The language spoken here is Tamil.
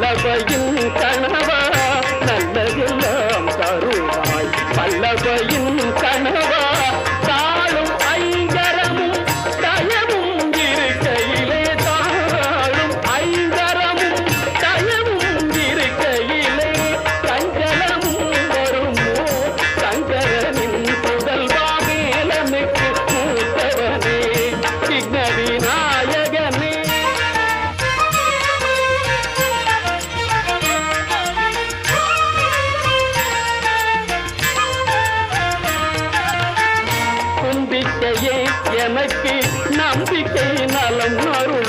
பல்லவையின் கணவா நல்லதெல்லாம் தருவாய். பல்லவையின் கணவா நம்பிக்கையே எனக்கு நம்பிக்கை நலம் அருள்